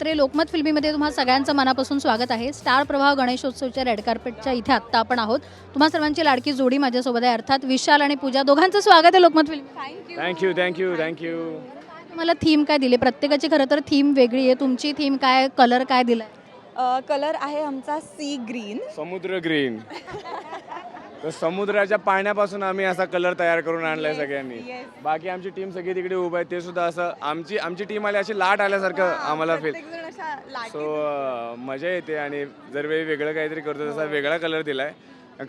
म्हात्रे लोकमत फिल्मीमध्ये तुम्हा सगळ्यांचं मनापासून स्वागत आहे. स्टार प्रवाह गणेशोत्सवच्या रेड कार्पेटच्या इथे आत्ता आपण आहोत. तुम्हा सर्वांची लाडकी जोडी माझ्यासोबत आहे. अर्थात विशाल आणि पूजा दोघांचं स्वागत आहे Lokmat Filmy thank you thank you thank you तुम्हाला थीम काय दिली? प्रत्येकाची खरं तर थीम वेगळी आहे. तुमची थीम काय कलर काय दिलाय? कलर आहे आमचा सी ग्रीन समुद्र ग्रीन तर समुद्राच्या पाण्यापासून आम्ही असा कलर तयार करून आणलाय सगळ्यांनी. बाकी आमची टीम सगळी तिकडे उभं आहे ते सुद्धा असं आमची आमची टीम आली अशी लाट आल्यासारखं आम्हाला फील सो मजा येते आणि जर वेळी वेगळं काहीतरी करतो तसा वेगळा कलर दिलाय.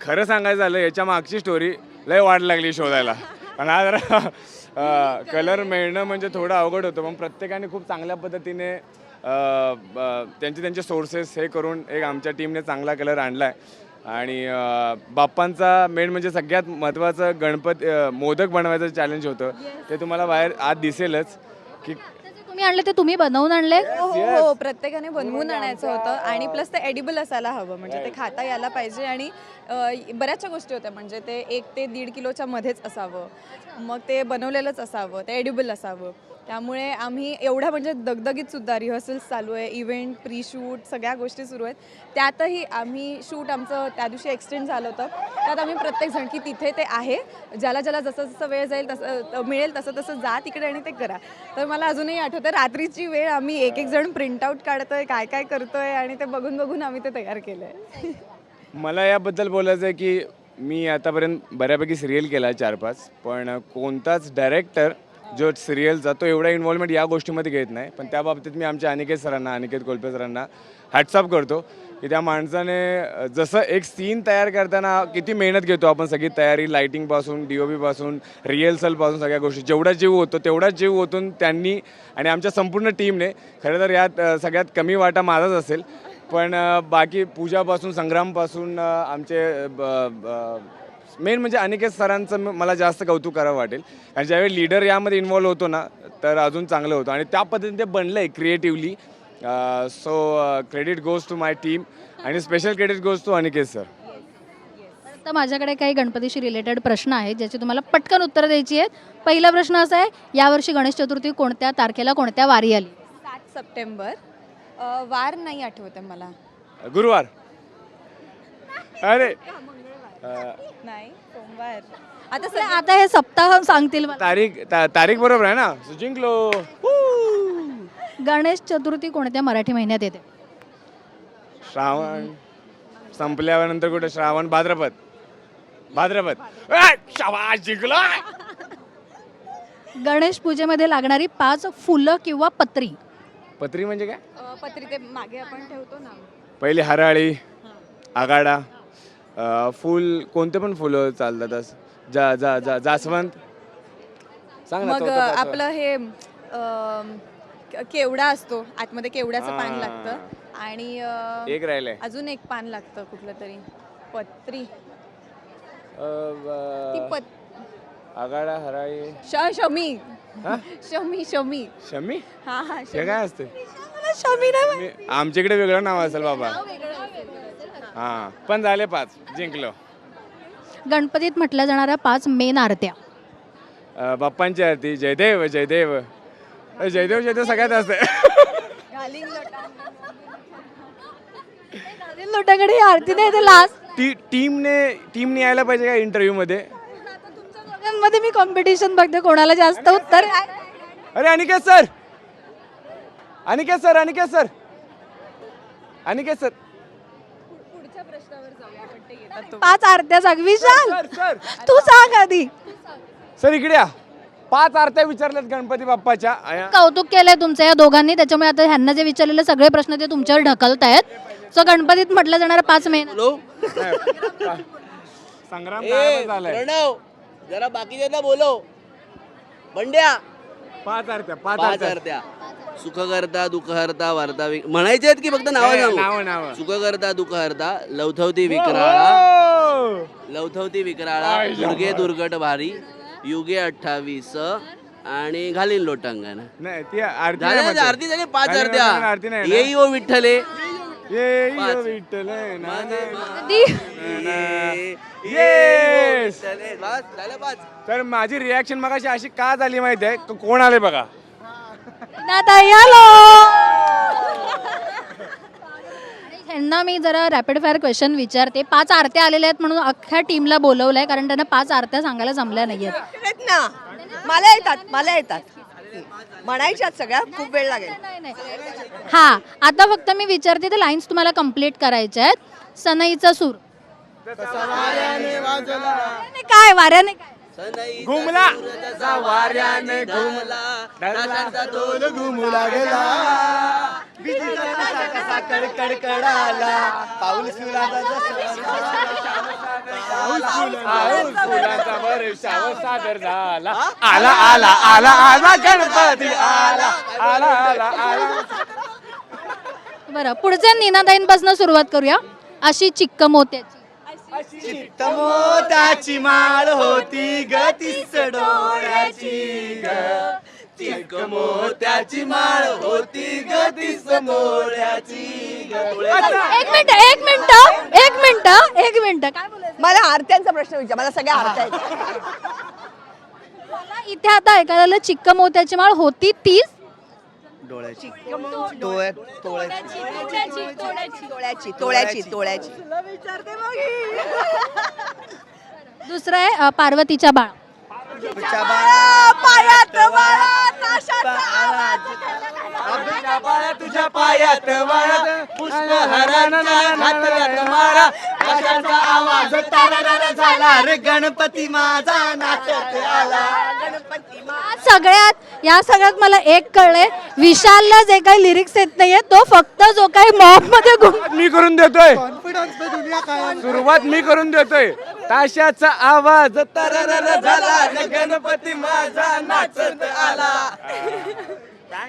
खरं सांगायचं झालं याच्या मागची स्टोरी लय वाट लागली शोधायला. आणि हा जरा कलर मिळणं म्हणजे थोडं अवघड होतं पण प्रत्येकाने खूप चांगल्या पद्धतीने त्यांचे त्यांचे सोर्सेस हे करून एक आमच्या टीमने चांगला कलर आणलाय. आणि बाप्पांचा मेन म्हणजे सगळ्यात महत्त्वाचं गणपत मोदक बनवायचं चॅलेंज होतं. ते तुम्हाला बाहेर आज दिसेलच की तुम्ही आणले ते तुम्ही बनवून आणले? हो हो, हो. प्रत्येकाने बनवून आणायचं होतं आणि प्लस ते एडिबल असायला हवं. म्हणजे ते खाता यायला पाहिजे आणि बऱ्याचशा गोष्टी होत्या. म्हणजे ते एक ते दीड किलोच्या मध्येच असावं. मग ते बनवलेलंच असावं. ते एडिबल असावं. त्यामुळे आम्ही एवढ्या म्हणजे दगदगीत सुद्धा रिहर्सल्स चालू आहे इव्हेंट प्री शूट सगळ्या गोष्टी सुरू आहेत. त्यातही आम्ही शूट आमचं त्या दिवशी एक्सटेंड झालं होतं. त्यात आम्ही प्रत्येकजण की तिथे ते आहे. ज्याला ज्याला जसं जसं वेळ जाईल तसं मिळेल तसं तसं जा तिकडे आणि ते करा. तर मला अजूनही आठवतं रात्रीची वेळ आम्ही एक एक जण प्रिंटआउट काढतोय काय काय करतोय आणि ते बघून बघून आम्ही ते तयार केलं आहे मला याबद्दल बोलायचं आहे की मी आतापर्यंत बऱ्यापैकी सिरियल केला आहे चार पाच पण कोणताच डायरेक्टर जो सिरियलचा तो एवढा इन्व्हॉल्वमेंट या गोष्टीमध्ये घेत नाही. पण त्या बाबतीत मी आमच्या अनिकेत सरांना अनिकेत कोल्पे सरांना हॅट्सअप करतो की त्या माणसाने जसं एक सीन तयार करताना किती मेहनत घेतो आपण सगळी तयारी लाईटिंगपासून डी ओ पीपासून रिहर्सलपासून सगळ्या गोष्टी जेवढा जीव होतो तेवढाच जीव होतून त्यांनी आणि आमच्या संपूर्ण टीमने खरं तर यात सगळ्यात कमी वाटा माझाच असेल. पण बाकी पूजापासून संग्रामपासून आमचे मेन म्हणजे अनिकेत सरांचं मला जास्त कौतुक करावं वाटेल. आणि ज्यावेळी लीडर यामध्ये इन्वॉल्व्ह होतो ना तर अजून चांगलं होतं. आणि त्या पद्धतीने ते बनलं आहे creatively so credit goes to my team आणि special credit goes to Aniket sir तर माझ्याकडे काही गणपतीशी रिलेटेड प्रश्न आहेत ज्याची तुम्हाला पटकन उत्तरं द्यायची आहेत. पहिला प्रश्न असा आहे यावर्षी गणेश चतुर्थी कोणत्या तारखेला कोणत्या वारी आली? सात सप्टेंबर. वार नाही आठवत आहे मला. गुरुवार. अरे नाही सोमवार. आता तर आता हे सप्ताह सांगतील मला. तारीख ता- तारीख बरोबर आहे ना? So, जिंकलो Woo! गणेश चतुर्थी कोणत्या मराठी महिन्यात येते? श्रावण. संपल्यानंतर कुठे? श्रावण भाद्रपद. भाद्रपद. ए, शाबास जिंकलो गणेश पूजेमध्ये लागणारी पाच फुलं किंवा पत्री. पत्री म्हणजे काय? पत्री ते मागे आपण ठेवतो ना. पहिली हराळी आगाडा फुल कोणते पण फुलं चालतात असं. जा जा जा जास्वंत. सांग ना मग पाचवं. आपलं हे अम, के- केवडा असतो? आतमध्ये केवड्याचं पान. लागतं? आणि अ, एक राहिलंय अजून एक पान लागतं कुठलं तरी. पत्री. अ, ब- ती पत आगाडा हराळी. श शमी. हा? शमी शमी. शमी? हा हा हे काय असते? मला शमी नाही मी- आमच्याकडे वेगळं नाव असेल बाबा. हा पण झाले पाच जिंकलो. गणपतीत म्हटल्या जाणाऱ्या पाच मेन आरत्या. अ, बाप्पांची आरती जयदेव जयदेव. अ, जयदेव जयदेव सगळ्यात असते. लोटाकडे ही आरती नाही ते लास्ट टी टीमने टीमने यायला पाहिजे का इंटरव्ह्यू मध्ये? मध्ये मी कॉम्पिटिशन बघते कोणाला जास्त उत्तर. अरे Aniket sir! Aniket sir Aniket sir! Aniket sir पुढच्या प्रश्नावर जाऊया आपण ते येतात पाच आरत्या सांग विशाल सर सर तू सांग आधी. सर इकडे या. पाच आरत्या विचारल्यात गणपती बाप्पाच्या. आया. कौतुक केलंय तुमचं या दोघांनी त्याच्यामुळे आता ह्यांना जे विचारलेले सगळे प्रश्न ते तुमच्यावर ढकलत आहेत. सो गणपतीत म्हटलं जाणाऱ्या पाच मेन संग्राम ए तयारच झालाय. प्रणव जरा बाकीच्यांना बोलव. बंड्या. पाच आरत्या पाच पाच आरत्या. अर्ध्या सुख करता दुःख हरता वार्ता विक म्हणायचे आहेत की फक्त नाव नाव सांगू नाव सुख करता दुःख हरता लवथवती विक्राळा हो! लवथवती विक्राळा दुर्गे दुर्गट भारी युगे अठ्ठावीस आणि घालीन लोटांगण नाही ती आरती झाल्या झाली पाच घालीन अर्ध्या लोटांगण आरती नाही? येई ओ विठ्ठले ये पाच. यो विठ्ठल ना, ना, ना. ती ये- Yes! विठ्ठले. बस, झालं पाच तर माझी रिॲक्शन मगाशी अशी का झाली माहिती आहे कोण आले बघा ताई ह्यांना मी जरा रॅपिड फायर क्वेश्चन विचारते. पाच आरत्या आलेल्या आहेत म्हणून अख्ख्या टीमला बोलवलंय कारण त्यांना पाच आरत्या सांगायला जमल्या नाहीयेत. आहेत ना. मला येतात मला येतात. म्हणायच्या सगळ्या खूप वेळ लागेल. हा आता फक्त मी विचारते ते लाईन्स तुम्हाला कंप्लीट करायच्या आहेत. सनईचा सूर. काय वाऱ्याने काय? घुमला. वाऱ्याने घुमला नाशांचा तोल घुमू लागला पाऊस फुलांचा वर्षाव सादर झाला. आला आला आला आला. गणपती आला. आला आला आला. बरं पुढच्या निनादाईंपासून सुरुवात करूया. अशी चिक्क मोत्याची मोताची माळ होती ग तीस डोळ्याची ग. चिक मोत्याची माळ होती ग तीस डोळ्याची ग. एक मिनिट एक मिनिट एक मिनिट एक मिनिट. काय बोलायचं? मला आरत्यांचा प्रश्न विचार मला सगळ्या आरत्या येतात मला इथे आता ऐकायला आलं चिक्क मोत्याची माळ होती तीस डोळ्याची. डोळ्या डोळ्याची तोळ्याची तोळ्याची. तोळ्याची दुसरं आहे अ, पार्वतीच्या बाळ. तुझ्या बाळा. पायात वाळा, नाशाचा आवाज. तुझ्या पायात वाळा. घातल्यात मारा आवाज? झाला रे गणपती माझा नाचत आला. सगळ्यात या सगळ्यात मला एक कळलंय. विशालला जे काही लिरिक्स येत नाहीये तो फक्त जो काही मॉबमध्ये घुम- मी करून देतोय. सुरुवात मी करून देतोय. ताशाचा आवाज तररर झाला. गणपती माझा नाचत आला.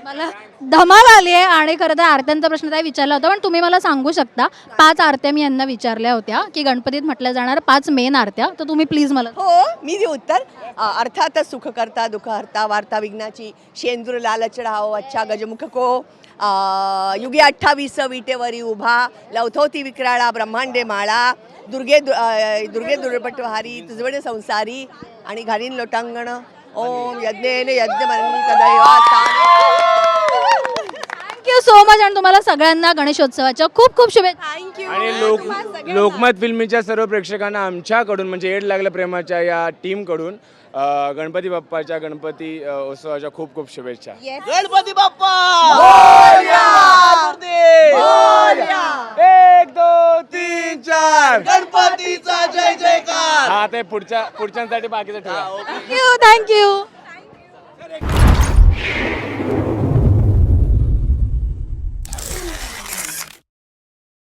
मला धमाल आली आहे आणि खरं तर आरत्यांचा प्रश्न काय विचारला होता पण तुम्ही मला सांगू शकता पाच आरत्या मी यांना विचारल्या होत्या की गणपतीत म्हटल्या जाणार पाच मेन आरत्या तर तुम्ही प्लीज मला हो मी देऊ उत्तर. अर्थातच सुख करता दुःख हरता वार्ता विघ्नाची शेंदूर लालच राहो अच्छा गजमुख को युगे अठ्ठावीस विटेवरी उभा लवथवती विक्राळा ब्रह्मांडे माळा दुर्गे दु- दुर्गे दुर्पटहारी तुझवडे संसारी आणि घालीन लोटांगण ओम यज्ञेन यज्ञ थँक्यू सो मच आणि तुम्हाला सगळ्यांना गणेशोत्सवाच्या खूप खूप शुभेच्छा थँक्यू आणि लोक लोकमत फिल्मीच्या सर्व प्रेक्षकांना आमच्याकडून म्हणजे एड लागलं प्रेमाच्या या टीमकडून अं, गणपती बाप्पाच्या गणपती अं, उत्सवाच्या खूप खूप शुभेच्छा गणपती बाप्पा! जयकार हा ते पुढच्या पुढच्यांसाठी बाकीचं ठेवा. Thank you thank you